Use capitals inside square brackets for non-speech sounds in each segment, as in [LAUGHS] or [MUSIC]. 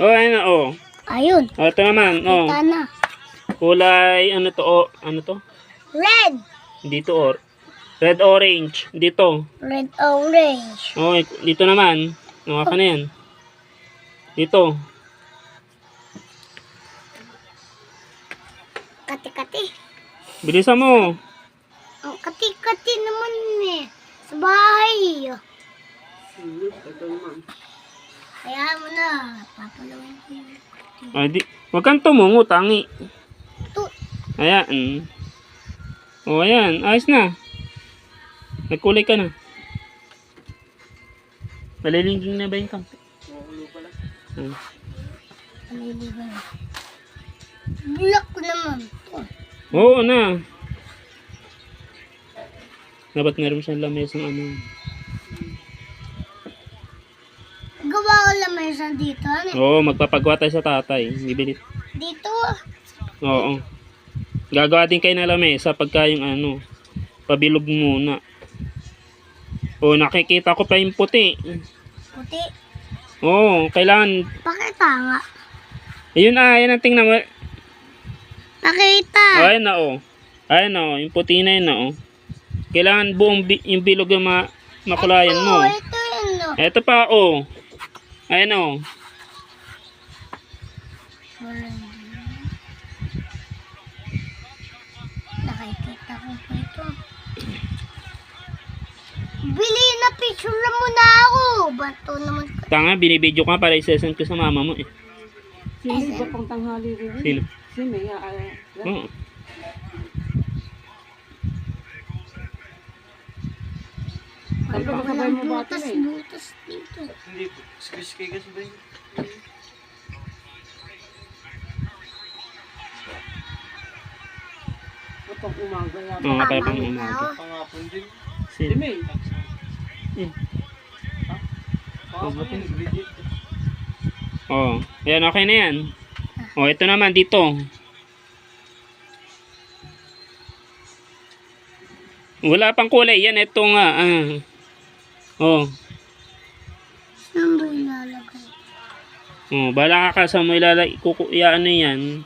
Oh, ayun na, oh. Ayun. Oh, ito naman, oh. Kita na. Kulay, ano to, oh, ano to? Red. Dito, or. Red orange. Dito. Red orange. Oh, dito naman. Nawa ka na yan. Dito. Kati-kati. Bilisan mo. Ang kati-kati naman eh. Sa bahay. Kaya mo na. Papalawin ko yung Ah, di, wag kang tumungo, tangi. Ito. Ayan. mm. Oh, ayan. Ayos na. Nagkulay ka na. Malilingging na ba yung kampi? Ah. Paliliban. Black ko naman. Ito. Oo na. Dapat meron siyang lamesa ng ano. May isang dito. Ano? Oo, magpapagawa tayo sa tatay. Bibili. Dito. Oo. Gagawa din kayo ng lamesa pagka yung ano, pabilog muna. Oo, nakikita ko pa yung puti. Puti. Oo, kailangan. Pakita nga. Ayun na, ayun ang tingnan mo. Pakita. Oh, ayun na, oh. Ayun na, oh. Yung puti na yun na, oh. Kailangan buong bi- yung bilog yung ma makulayan mo. Oh, ito yun. No. Ito pa, oh. Ayun, oh. Nakikita ko po ito. Bili na picture na muna ako. Bato naman ko. Tanga, binibidyo ka para isesend ko sa mama mo, eh. Hindi ba pang tanghali rin? Sino? Si Maya, ay, Oo. Sabi ko, kasabay mo ba ito butas, eh? butas dito. Hindi po. Excuse kayo kasi ba yun? Kapag umaga yata. Oo, kaya pang umaga. na. Pangapon din. Si Sino? May. Pangapon yun. Legit. Oh, ayan, okay na yan. Oh, ito naman dito. Wala pang kulay yan. Ito nga. Ah. Oh. Saan ba ilalagay? Oh, bala ka sa mo ilalagay. Kuku, ano yan.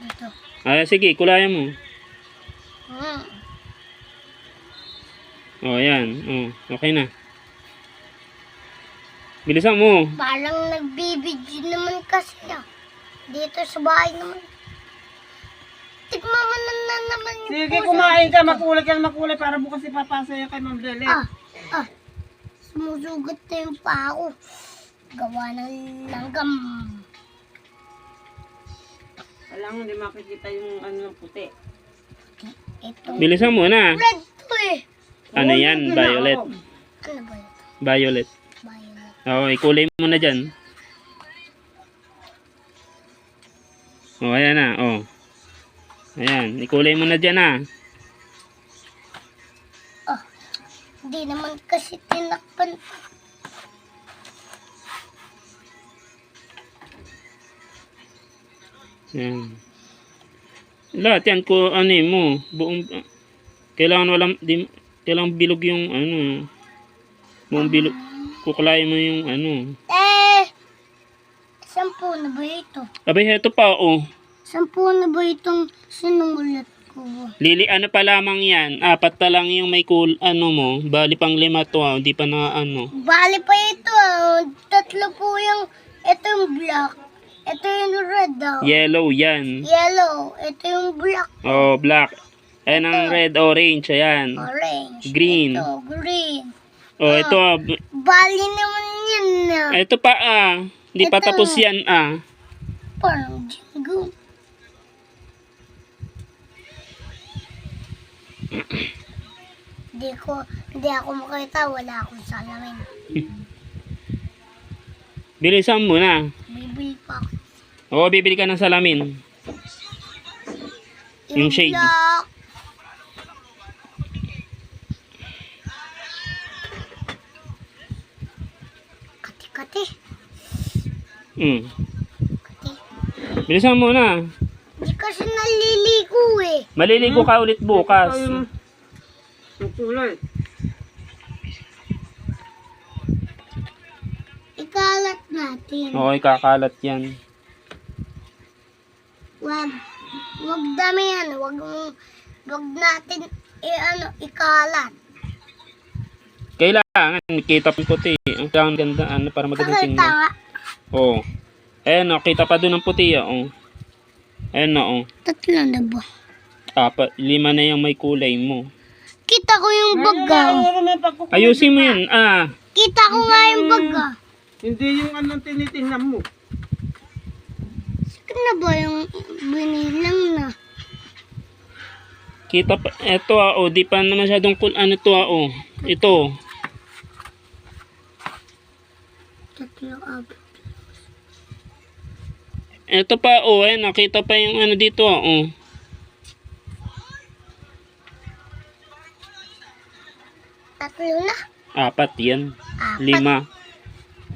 Dito. Ah, sige, kulayan mo. Hmm. Oh, ayan. Oh, okay na. Bilisan mo. Parang nagbibidyo naman kasi ah. Dito sa bahay naman. Tigma mo na, na naman yung Sige, puso. kumain ka. Makulay ka makulay para bukas ipapasa yan kay Ma'am Lele. Ah, ah. Sumusugat na yung pa ako. Gawa ng langgam. Wala nga, hindi makikita yung ano ng puti. Ito. Bilisan mo na. Red to eh. Ano Oo, yan? yun na, Violet. oo. Ano ba? Violet. Violet. Oh, ikulay mo na dyan. Oh, ayan na. Oh. Ayan, ikulay mo na dyan ah. Hindi naman kasi tinakpan. Ayan. Lahat yan ko ano eh, mo, buong kailangan walang di, kailangan bilog yung ano. Buong bilog. Kukulay mo yung ano. Eh, sampu na ba ito? Abay, heto pa oh. Sampu na ba itong sinungulit ko? Lili, ano pa lamang yan? Apat pa lang yung may cool, ano mo. Bali pang lima to ah. Hindi pa na ano. Bali pa ito ah. Tatlo po yung, ito yung black. Ito yung red daw. Yellow yan. Yellow. Ito yung black. Oh, black. Ayan ang red, orange. Ayan. Orange. Green. Ito, green. Oh, ito ah. b- Bali naman yan na. Ito pa ah. Hindi pa Ito. tapos yan ah. Parang jingo. Hindi ko, hindi ako makita. Wala akong salamin. [LAUGHS] Bilisan mo na. Bibili pa ako. Oo, bibili ka ng salamin. Yung shade. black. Kati-kati. Mm. Kati. Bilisan mo na. Hindi kasi naliligo eh. Maliligo ka ulit bukas. Ayun. Ang kulay. Ikalat natin. Okay, kakalat yan. Wag, wag dami yan. Wag, wag natin i, ano, ikalat. Kailangan, kita pa yung puti. Ang kailangan ganda, ano, para magandang tingnan. nga. Oo. Ayan o, kita pa doon ang puti, oh. Ayan na, oh. Tatlo na ba? Apat, lima na yung may kulay mo. Kita ko yung baga. Ayusin mo yun, ah. Kita ko nga yung baga. Hindi yung anong tinitingnan mo. Saan na ba yung binilang na? Kita pa, eto ah, oh, di pa na masyadong cool, ano to ah, oh. Ito, Tatlo apat. eto pa, oh, ayan, nakita pa yung ano dito, ah, oh. Tatlo na. Apat yan. Apat. Lima.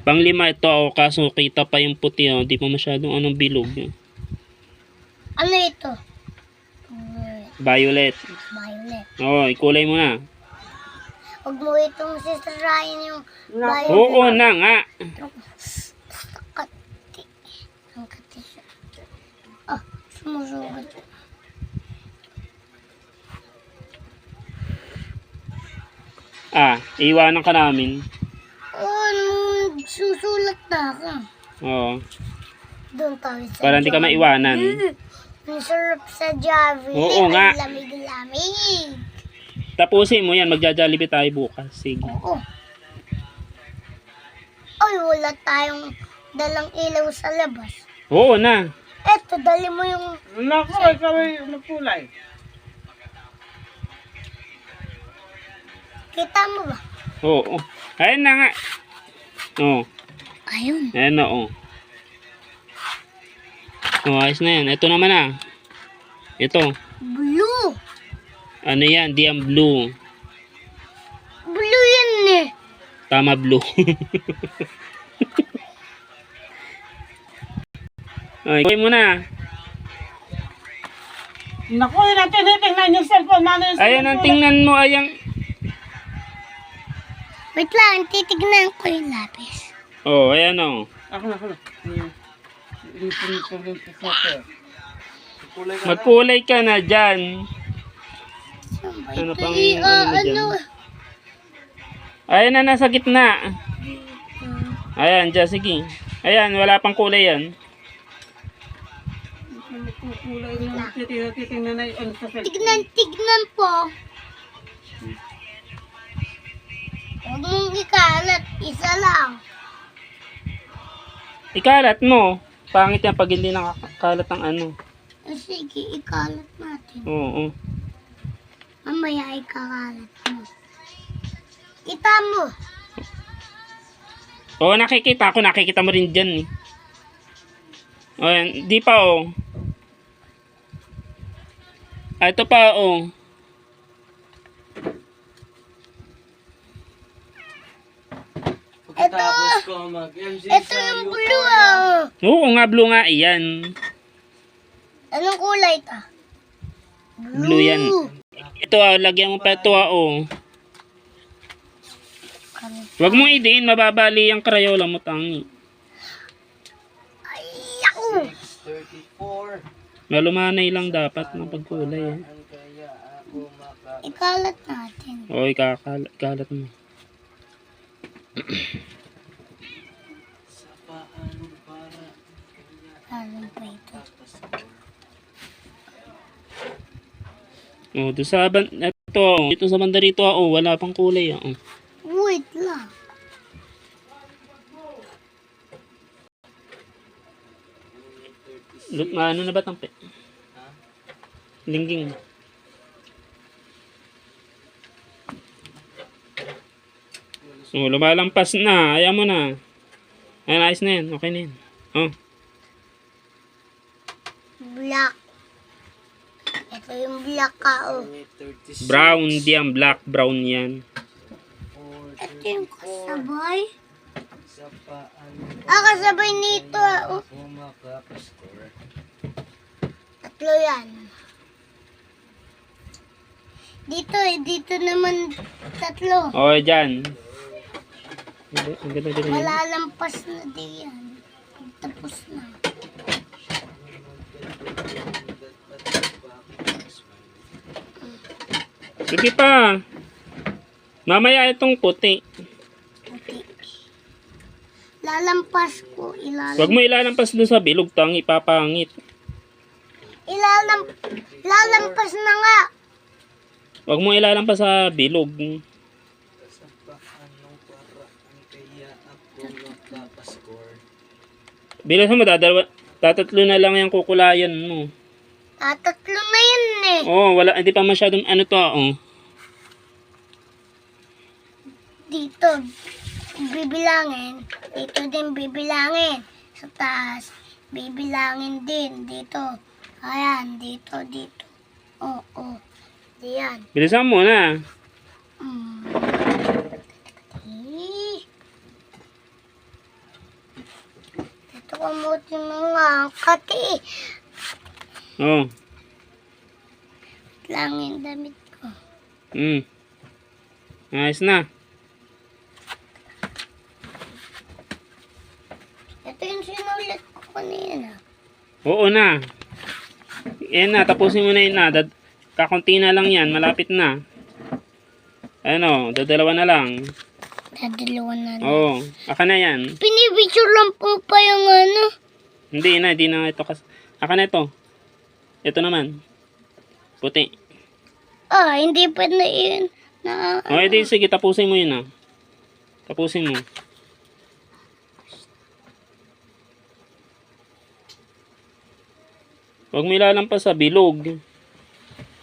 Pang lima ito, oh, kaso kita pa yung puti, oh. Di pa masyadong anong bilog. eh. Ano ito? Violet. Violet. Oh, ikulay mo na. Huwag mo itong sisirain yung violet. Oo na nga. Kati. Ang kati siya. Ah, sumusugat. Ah, iwanan ka namin. Oh, susulat na ako. Oo. Doon tayo sa Para hindi ka maiwanan. Ang sarap sa Javi. Oo nga. Ang lamig-lamig. Tapusin mo yan, magja-jollibee tayo bukas. Sige. Oo. Ay, wala tayong dalang ilaw sa labas. Oo na. Eto, dali mo yung... Naku, ikaw ay magkulay. Kita mo ba? Oo. Ayun na nga. Oo. Ayun. Ayan na, oh. Oh, ayos na yan. Ito naman ah. Ito. Blue. Ano yan? Diam blue. Blue yan eh. Tama blue. [LAUGHS] Ay, kunin mo na. Naku, yun ang tinitingnan yung cellphone. Ano yung Ayan ang cellphone? tingnan mo. Ayang. Wait lang, titignan ko yung lapis. Oh, ayan oh. Ako na, ako na. Na. Magkulay ka na dyan. Ano pang ano ah, mo dyan? ano? Ayan na, nasa gitna. Ayan, dyan, sige. Ayan, wala pang kulay yan. Na na. Tignan, tignan po. Ikalat, isa lang. Ikalat mo. Pangit yan pag hindi nakakalat ang ano. Eh, Sige, ikalat natin. Oo. Mamaya ikakalat mo. Kita mo. Oo, nakikita ako. Nakikita mo rin dyan eh. O. Di pa oh. Ah, ito pa oh. Pagkatapos ko mag-MC Ito yung blue ah. Oo nga, blue nga. Iyan. Anong kulay ito? Blue yan. Ito ah, lagyan mo pa ito ah oh. Huwag mong idiin, mababali ang Crayola mo tangi. Ay, ako. 34. Malumanay lang dapat ng pagkulay eh. Ikalat natin. Oo, ikakalat kalat mo. [CLEARS THROAT] Alam pa ito. Oh, doon sa ban ito, oh. dito sa banda rito, oh, wala pang kulay, oh. Wait lang. Lut, ano na ba tampi? Lingging. Oh, lumalampas na. Ayaw mo na. Ayan, ayos na yan. Okay na yan. Oh, Black. Ito yung black ka, oh. 36. brown diyan, black brown yan. Ito yung kasabay. Ah, kasabay nito, oh. Tatlo yan. Dito eh, dito naman tatlo. Oh, dyan. Ang ganda din. Malalampas na di yan. Tapos na. Sige pa. Mamaya itong puti. Puti. Lalampas ko. Ilalam. Huwag mo ilalampas doon sa bilog, tangi papangit. Ilalam. Lalampas na nga. Huwag mo ilalampas sa bilog. Bilang mo, dadalawa, tatatlo na lang yung kukulayan mo. Ah, eh. Oh, wala, hindi pa masyadong ano to, oh. Dito. Bibilangin. Dito din bibilangin. Sa taas. Bibilangin din. Dito. Ayan. Dito, dito. Oo, oh, oh. Diyan. Bilisan mo na. Mm. Dito ka mo mga kati. Oh, Langin damit ko. mm. Ayos na. Ito yung sinulit ko kanina. Oo na. Yan na, tapusin mo na yun na. Dad kakunti na lang yan, malapit na. Ano, dadalawa na lang. Dadalawa na lang. Oo, aka na yan. Pinipicture lang po pa yung ano. Hindi na, hindi na ito. Kas aka na ito. Ito naman. Puti. Ah, hindi pa na yun. Na, O, edi sige, tapusin mo yun ah. Tapusin mo. Huwag mo ilalampas sa bilog.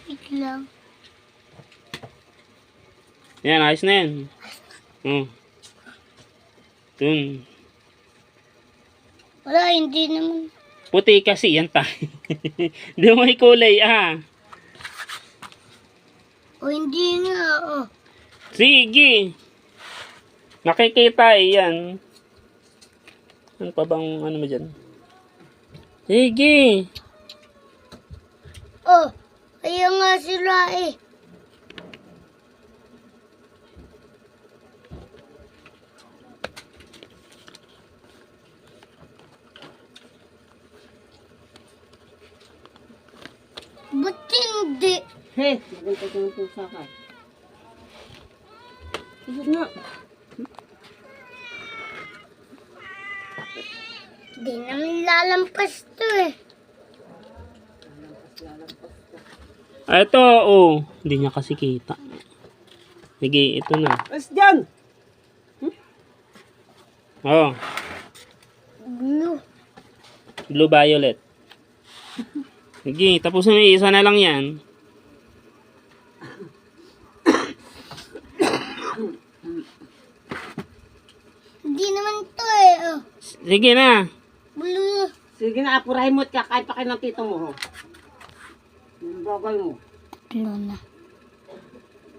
wait lang. Yan, ayos na yan. Oh. Dun. Wala, hindi naman. Puti kasi yan tayo. [LAUGHS] Hindi mo may kulay ah. O, hindi nga. Oh. Sige. Nakikita eh yan. Ano pa bang ano mo dyan? Sige. Oh, kaya nga sila eh. Ba't hindi? He, maganda ko ng pusa ka. Sige nga. Di naman lalampas to eh. Ah, ito, oh. Hindi niya kasi kita. Sige, ito na. Mas dyan! Oh, Blue. blue violet. Sige, tapos na isa na lang yan. Hindi naman to eh. Oh. Sige na. Blue. Sige na, apurahin mo at kakain pa kayo ng tito mo. ho. Yung bagal mo. Tatlo na.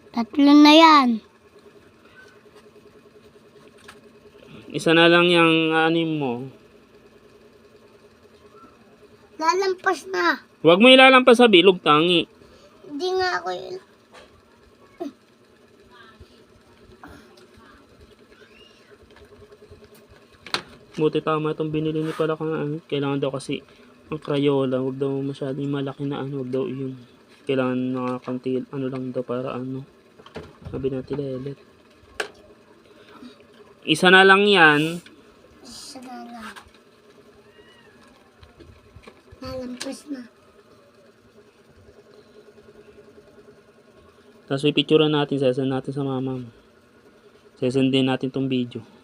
Tatlo na yan. Isa na lang yung anim mo. Lalampas na. Huwag mo ilalampas sa bilog, tangi. Hindi nga ako yun. Buti tama itong binili ni pala kang ano. Kailangan daw kasi ang Crayola. Huwag daw masyadong malaki na ano. Huwag daw yun. Kailangan nakakantil. Ano lang daw para ano. Sabi natin lelet. Isa na lang yan. Isa na lang. Lalampas na. Tapos pipicturean natin. Sesend natin sa mama mo. Sesend din natin tong video.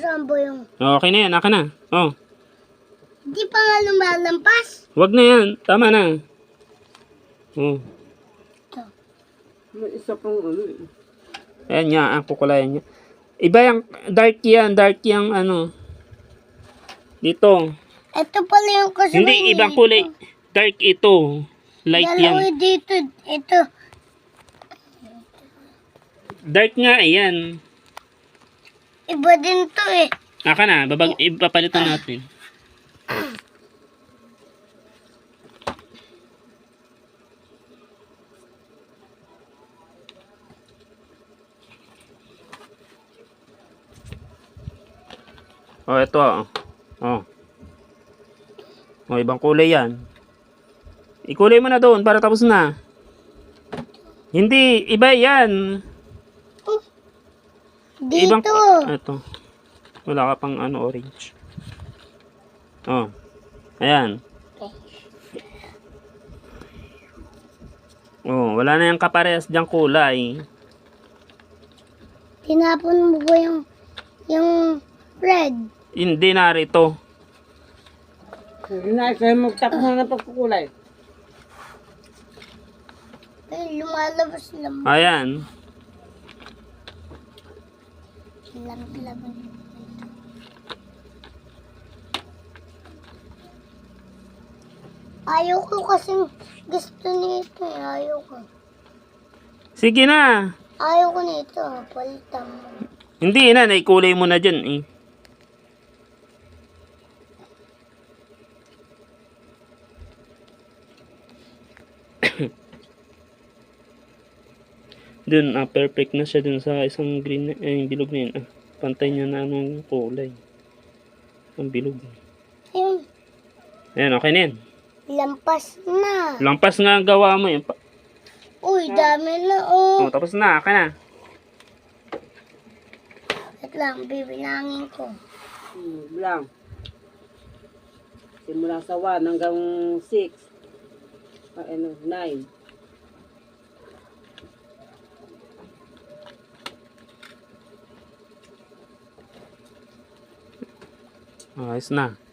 Ba yung... Okay na yan. Aka na. Oh. Di pa nga lumalampas. Huwag na yan. Tama na. Oh. May isa pang ano eh. Ayan nga, ang kukulayan niya. Iba yung dark yan, dark yung ano. Dito. Ito pala yung kasama Hindi, ibang dito. kulay. Dark ito. Light Dalawa yan. dito. Ito. Dark nga, ayan. Iba din to eh. Naka na, babag, ipapalitan natin. Oh, ito ah. Oh. Oh, ibang kulay 'yan. Ikulay mo na doon para tapos na. Hindi, iba 'yan. Ibang, Dito. ito. Wala ka pang ano, orange. Oh. Ayan. Oh, wala na yung kaparehas diyang kulay. Tinapon mo ba yung, yung red? Hindi narito. Sige na, sa'yo magtapos na pagkukulay. Ay, lumalabas lang. Ayan. Lamig-lamig. Ayaw ko kasi gusto nito eh. Ayaw ko. Sige na. Ayaw ko nito. Palitan mo. Hindi na, naikulay mo na dyan eh. Dun, ah, perfect na siya dun sa isang green, na- eh, yung bilog na yun. Ah, pantay niya na anong kulay. Ang bilog. Ayun. Ayan, okay na yan. Lampas na. Lampas nga ang gawa mo yun. Pa- Uy, dami na oh. Oh, tapos na, ka na. Wait lang, bibilangin ko. Hmm, lang. Simula sa 1 hanggang 6. Ah, ano, 9. Ayos na.